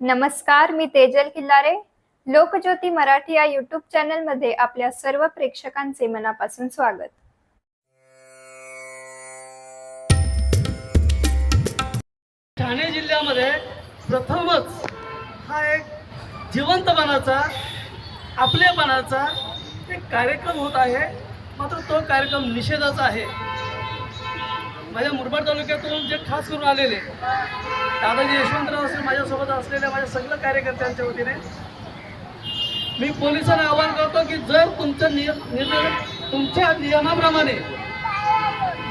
नमस्कार मी तेजल किल्लारे. लोकज्योती मराठी या युट्यूब चॅनलमध्ये आपल्या सर्व प्रेक्षकांचे मनापासून स्वागत. ठाणे जिल्ह्यामध्ये प्रथमच हा एक जिवंतपणाचा आपलेपणाचा एक कार्यक्रम होत आहे. मात्र तो कार्यक्रम निषेधाचा आहे. माझ्या मुरबाड तालुक्यातून जे खास करून आलेले दादाजी यशवंतराव असेल माझ्यासोबत असलेल्या माझ्या सगळ्या कार्यकर्त्यांच्या वतीने मी पोलिसांना आवाहन करतो की जर तुमचं नियम निर्णय तुमच्या नियमाप्रमाणे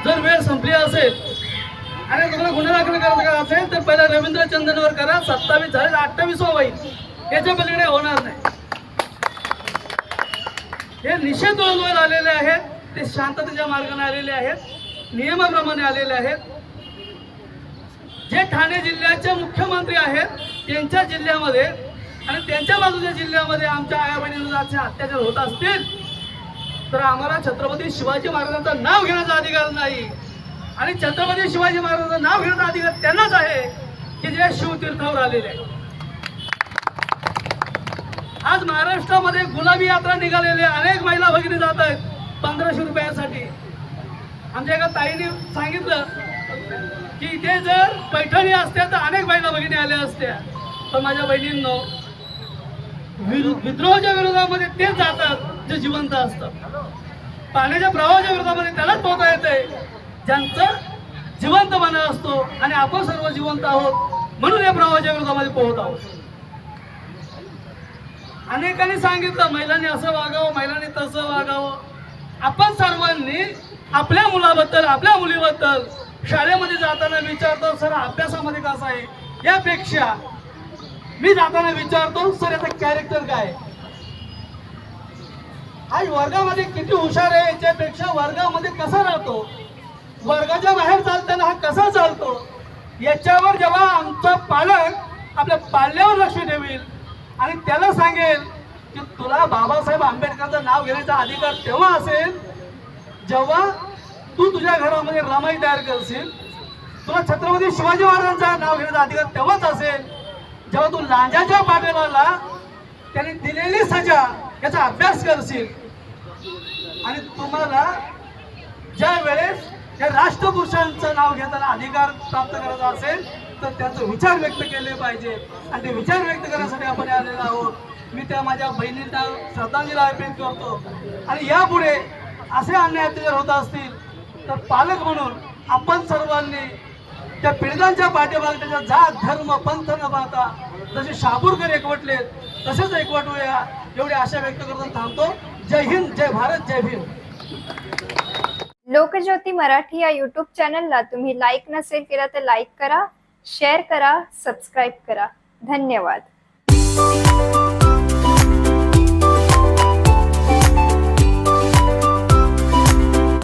जर वेळ संपली असेल आणि तुम्हाला गुन्हा दाखल करायचा असेल तर पहिला रवींद्र चंदनवर करा सत्तावीस झाले अठ्ठावीस होईल याच्या पलीकडे होणार नाही. हे निषेध नोंदवर आलेले आहेत ते शांततेच्या मार्गाने आलेले आहेत. नियमाप्रमाणे आलेले आहेत. जे ठाणे जिल्ह्याचे मुख्यमंत्री आहेत त्यांच्या जिल्ह्यामध्ये आणि त्यांच्या बाजूच्या जिल्ह्यामध्ये आमच्या आया बहिणीचे अत्याचार होत असतील तर आम्हाला छत्रपती शिवाजी महाराजांचं नाव घेण्याचा अधिकार नाही. आणि छत्रपती शिवाजी महाराजांचं नाव घेण्याचा अधिकार त्यांनाच आहे की जे शिवतीर्थावर आलेले आहेत. आज महाराष्ट्रामध्ये गुलाबी यात्रा निघालेली अनेक महिला भगिनी जात आहेत. पंधराशे रुपयासाठी. आमच्या एका ताईने सांगितलं की इथे जर पैठणी असत्या तर अनेक महिला भगिनी आल्या असत्या. पण माझ्या बहिणींनो विरु- विद्रोहाच्या विरोधामध्ये तेच जातात जे जिवंत असतात. पाण्याच्या प्रवाहाच्या विरोधामध्ये त्यालाच पोहता येते ज्यांचं जिवंतपणा असतो आणि आपण सर्व जिवंत आहोत म्हणून या प्रवाहाच्या विरोधामध्ये पोहत आहोत. अनेकांनी सांगितलं महिलांनी असं वागावं महिलांनी तसं वागावं. आपण सर्वांनी आपल्या मुलाबद्दल आपल्या मुलीबद्दल शाळेमध्ये जाताना विचारतो सर अभ्यासामध्ये कसं आहे? यापेक्षा मी जाताना विचारतो सर याचं कॅरेक्टर काय? आज वर्गामध्ये किती हुशार आहे याच्यापेक्षा वर्गामध्ये कसा राहतो? वर्गाच्या बाहेर चालताना हा कसा चालतो? याच्यावर जेव्हा आमचा पालक आपल्या पाल्यावर लक्ष देईल आणि त्याला सांगेल की बाबासाहेब आंबेडकरचं नाव घेण्याचा अधिकार तेव्हा असेल जेव्हा तू तुझ्या घरामध्ये रमाई तयार करशील तुला छत्रपती शिवाजी महाराजांचा नाव घेण्याचा अधिकार तेव्हाच असेल जेव्हा तू लांजाच्या पाठीमाला त्याने दिलेली सजा याचा अभ्यास करशील. आणि तुम्हाला ज्या वेळेस या राष्ट्रपुरुषांचं नाव घेताना अधिकार प्राप्त करायचा असेल तर त्याचे विचार व्यक्त केले पाहिजे. आणि ते विचार व्यक्त करण्यासाठी आपण आलेलो आहोत. मी त्या माझ्या बहिणींना श्रद्धांजली अर्पित करतो. आणि यापुढे असे अन्याय अत्याचार होत असतील तर पालक म्हणून आपण सर्वांनी त्या पीडितांच्या पाठीमागे त्याच्या जात धर्म पंथ न पाहता जसे शाबूरकर एकवटलेत तसेच एकवटूया एवढी आशा व्यक्त करून थांबतो. जय हिंद जय भारत जय भीम. लोकज्योती मराठी या यूट्यूब चॅनलला तुम्ही लाईक नसेल केला तर लाईक करा शेअर करा सबस्क्राईब करा. धन्यवाद.